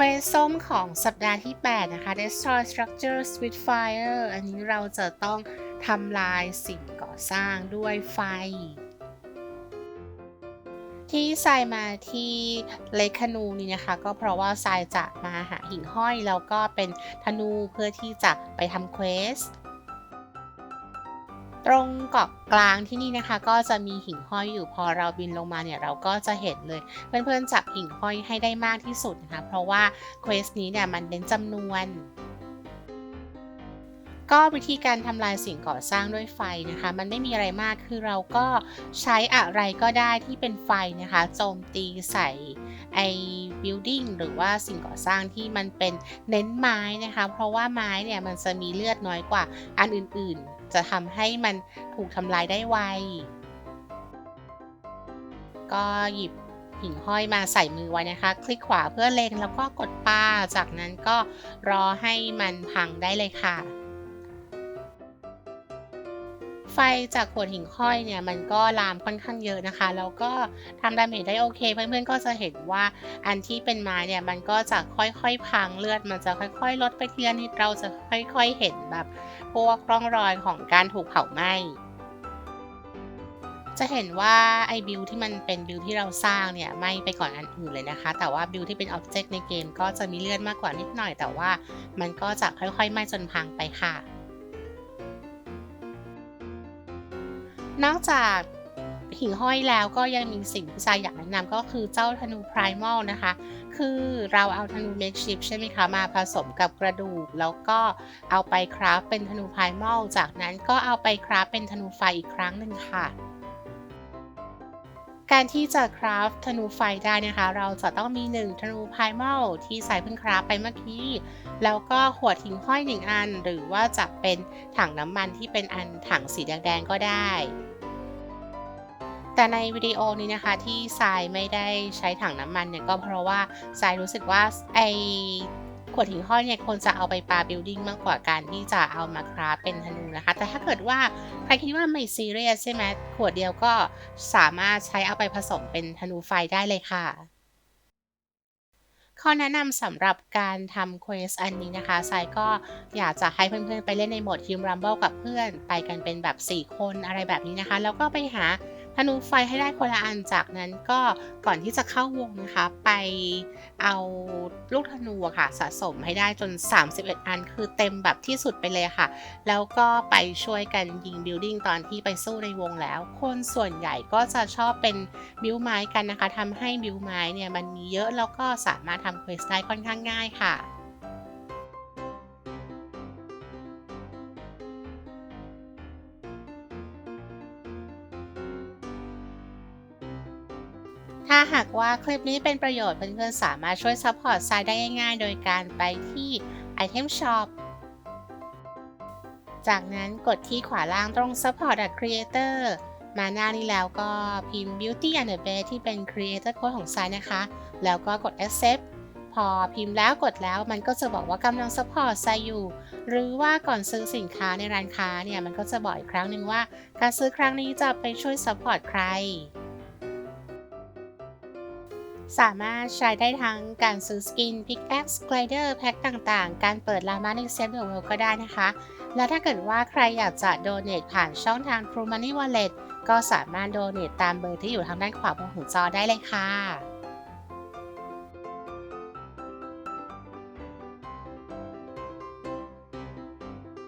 ควสส้มของสัปดาห์ที่ 8 นะคะ Destroy Structures with Fire อันนี้เราจะต้องทำลายสิ่งก่อสร้างด้วยไฟ ที่ทรายมาที่เลคนูนี่นะคะ ก็เพราะว่าทรายจะมาหาหิ่งห้อย แล้วก็เป็นธนูเพื่อที่จะไปทำเควส ตรงเกาะกลางที่นี่นะคะ ก็จะมีหิ่งห้อยอยู่พอเราบินลงมาเนี่ยเราก็จะเห็นเลย เพื่อนๆจับหิ่งห้อยให้ได้มากที่สุดนะคะ เพราะว่าเควสนี้เนี่ยมันเน้นจำนวนก็วิธีการทำลายสิ่งก่อสร้างด้วยไฟนะคะ มันไม่มีอะไรมากคือเราก็ใช้อะไรก็ได้ที่เป็นไฟนะคะโจมตีใส่ไอ้ building หรือว่าสิ่งก่อสร้างที่มันเป็นเน้นไม้นะคะ เพราะว่าไม้เนี่ยมันจะมีเลือดน้อยกว่าอันอื่นๆ จะทำให้มันถูกทำลายได้ไว ก็หยิบหิ่งห้อยมาใส่มือไว้นะคะ คลิกขวาเพื่อเล็งแล้วก็กดป้า จากนั้นก็รอให้มันพังได้เลยค่ะ ไฟจากขวดหิ่งห้อยเนี่ยมันก็ลามค่อนข้างเยอะนะคะ แล้วก็ทำดาเมจได้โอเค เพื่อนๆก็จะเห็นว่าอันที่เป็นไม้เนี่ยมันก็จะค่อยๆพังเลือด มันจะค่อยๆ ลดไปทีละนิดเราจะค่อยๆเห็นแบบพวกร่องรอยของการถูกเผาไหม้จะเห็นว่าไอ้บิลที่มันเป็นบิลที่เราสร้างเนี่ยไหม่ไปก่อนอันอื่นเลยนะคะ แต่ว่าบิลที่เป็นอ็อบเจกต์ในเกมก็จะมีเลือดมากกว่านิดหน่อย แต่ว่ามันก็จะค่อยๆไหม้จนพังไปค่ะ นอกจากหิ่งห้อยแล้วก็ยังมีสิ่งที่ชายอยากแนะนำก็คือเจ้าธนูพร i ม a l นะคะ คือเราเอาธนูเมกชิพใช่ไหมคะ มาผสมกับกระดูก แล้วก็เอาไปคราฟเป็นธนูพร i ม a l จากนั้นก็เอาไปคราฟเป็นธนูไฟอีกครั้งหนึ่งค่ะ การที่จะคราฟธนูไฟได้นะคะ เราจะต้องมี 1 ธนูพร i ม a l ที่ใส่เพิ่งคราฟไปเมื่อกี้ แล้วก็หัวหิ่งห้อย1อัน หรือว่าจะเป็นถังน้ำมันที่เป็นอันถังสีแดงๆก็ได้ แต่ในวิดีโอนี้นะคะที่ทรายไม่ได้ใช้ถังน้ำมันเนี่ยก็เพราะว่าทรายรู้สึกว่าไอ ขวดหิ่งห้อยเนี่ยควรจะเอาไปปาบิลดิ้งมากกว่าการที่จะเอามาคราฟเป็นธนูนะคะ แต่ถ้าเกิดว่าใครคิดว่าไม่ซีเรียสใช่ไหมขวดเดียวก็สามารถใช้เอาไปผสมเป็นธนูไฟได้เลยค่ะข้อแนะนำสำหรับการทำเควสอันนี้นะคะทรายก็อยากจะให้เพื่อนๆ ไปเล่นในโหมดทีมรัมเบิลกับเพื่อน ไปกันเป็นแบบ 4 คนอะไรแบบนี้นะคะ แล้วก็ไปหา ธนูไฟให้ได้คนละอันจากนั้นก็ก่อนที่จะเข้าวงนะคะ ไปเอาลูกธนูค่ะสะสมให้ได้จน 31 อัน คือเต็มแบบที่สุดไปเลยค่ะ แล้วก็ไปช่วยกันยิงบิลดิ้งตอนที่ไปสู้ในวงแล้ว คนส่วนใหญ่ก็จะชอบเป็นบิวไม้กันนะคะทำให้บิวไม้เนี่ยมันมีเยอะแล้วก็สามารถทำเควสได้ค่อนข้างง่ายค่ะ ถ้าหากว่าคลิปนี้เป็นประโยชน์เพื่อนๆสามารถช่วยซัพพอร์ตทรายได้ง่ายๆ โดยการไปที่ Item Shop จากนั้นกดที่ขวาล่างตรง Support a Creator มาหน้านี้แล้วก็พิมพ์ Beauty and the Beast ที่เป็น Creator Code ของทรายนะคะ แล้วก็กด Accept พอพิมพ์แล้วกดแล้วมันก็จะบอกว่ากำลัง Support ทรายอยู่ หรือว่าก่อนซื้อสินค้าในร้านค้าเนี่ย มันก็จะบอกอีกครั้งหนึ่งว่า การซื้อครั้งนี้จะไปช่วย Support ใคร สามารถใช้ได้ทั้งการซื้อสกิน พิกแอ e ไกรเดอร์แพ็คต่างๆ การเปิดลามาในเซฟเดอร์เราก็ได้นะคะ แล้วถ้าเกิดว่าใครอยากจะโดเน a ผ่านช่องทาง True Money Wallet ก็สามารถโดเน a ตามเบอร์ที่อยู่ทางด้านขวาบนหัวจอได้เลยค่ะ